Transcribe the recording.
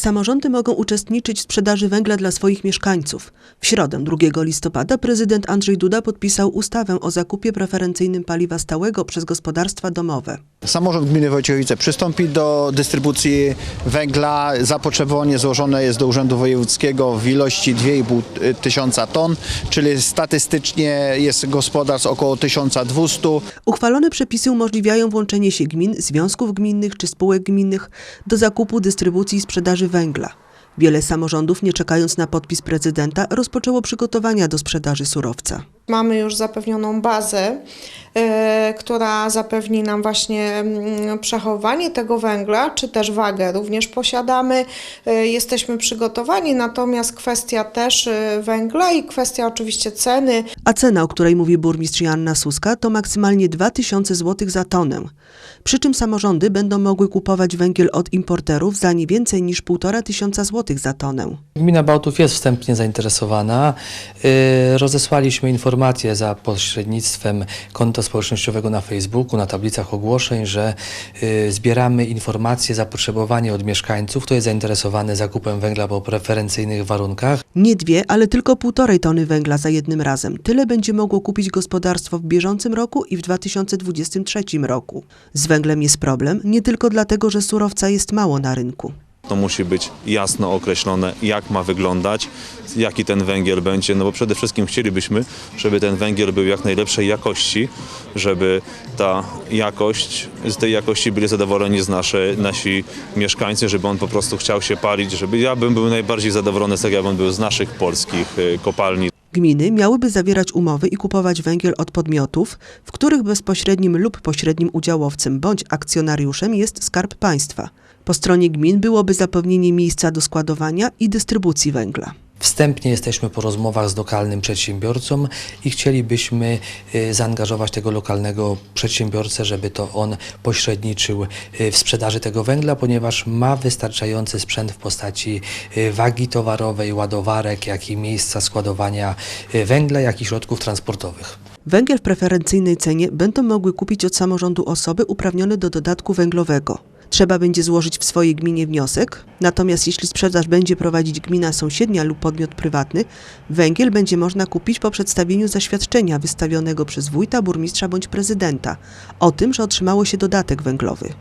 Samorządy mogą uczestniczyć w sprzedaży węgla dla swoich mieszkańców. W środę 2 listopada prezydent Andrzej Duda podpisał ustawę o zakupie preferencyjnym paliwa stałego przez gospodarstwa domowe. Samorząd gminy Wojciechowice przystąpi do dystrybucji węgla. Zapotrzebowanie złożone jest do Urzędu Wojewódzkiego w ilości 2,5 tysiąca ton, czyli statystycznie jest gospodarstw około 1200. Uchwalone przepisy umożliwiają włączenie się gmin, związków gminnych czy spółek gminnych do zakupu, dystrybucji i sprzedaży węgla. Wiele samorządów, nie czekając na podpis prezydenta, rozpoczęło przygotowania do sprzedaży surowca. Mamy już zapewnioną bazę, która zapewni nam właśnie mm, przechowanie tego węgla, czy też wagę również posiadamy. E, Jesteśmy przygotowani, natomiast kwestia też e, węgla i kwestia oczywiście ceny A cena, o której mówi burmistrz Joanna Suska, to maksymalnie 2000 zł za tonę. Przy czym samorządy będą mogły kupować węgiel od importerów za nie więcej niż 1,5 tysiąca złotych za tonę. Gmina Bałtów jest wstępnie zainteresowana. Rozesłaliśmy informację za pośrednictwem konta społecznościowego na Facebooku, na tablicach ogłoszeń, że y, zbieramy informacje, zapotrzebowanie od mieszkańców, kto jest zainteresowany zakupem węgla po preferencyjnych warunkach. Nie dwie, ale tylko półtorej tony węgla za jednym razem. Tyle będzie mogło kupić gospodarstwo w bieżącym roku i w 2023 roku. Z węglem jest problem nie tylko dlatego, że surowca jest mało na rynku. To musi być jasno określone, jak ma wyglądać, jaki ten węgiel będzie, no bo przede wszystkim chcielibyśmy, żeby ten węgiel był jak najlepszej jakości, żeby ta jakość, z tej jakości byli zadowoleni z nasze, nasi mieszkańcy, żeby on po prostu chciał się palić, żeby ja bym był najbardziej zadowolony z tego, jakbym był z naszych polskich y, kopalni. Gminy miałyby zawierać umowy i kupować węgiel od podmiotów, w których bezpośrednim lub pośrednim udziałowcem bądź akcjonariuszem jest Skarb Państwa. Po stronie gmin byłoby zapewnienie miejsca do składowania i dystrybucji węgla. Wstępnie jesteśmy po rozmowach z lokalnym przedsiębiorcą i chcielibyśmy y, zaangażować tego lokalnego przedsiębiorcę, żeby to on pośredniczył y, w sprzedaży tego węgla, ponieważ ma wystarczający sprzęt w postaci y, wagi towarowej, ładowarek, jak i miejsca składowania węgla, jak i środków transportowych. Węgiel w preferencyjnej cenie będą mogły kupić od samorządu osoby uprawnione do dodatku węglowego. Trzeba będzie złożyć w swojej gminie wniosek, natomiast jeśli sprzedaż będzie prowadzić gmina sąsiednia lub podmiot prywatny, węgiel będzie można kupić po przedstawieniu zaświadczenia wystawionego przez wójta, burmistrza bądź prezydenta o tym, że otrzymało się dodatek węglowy.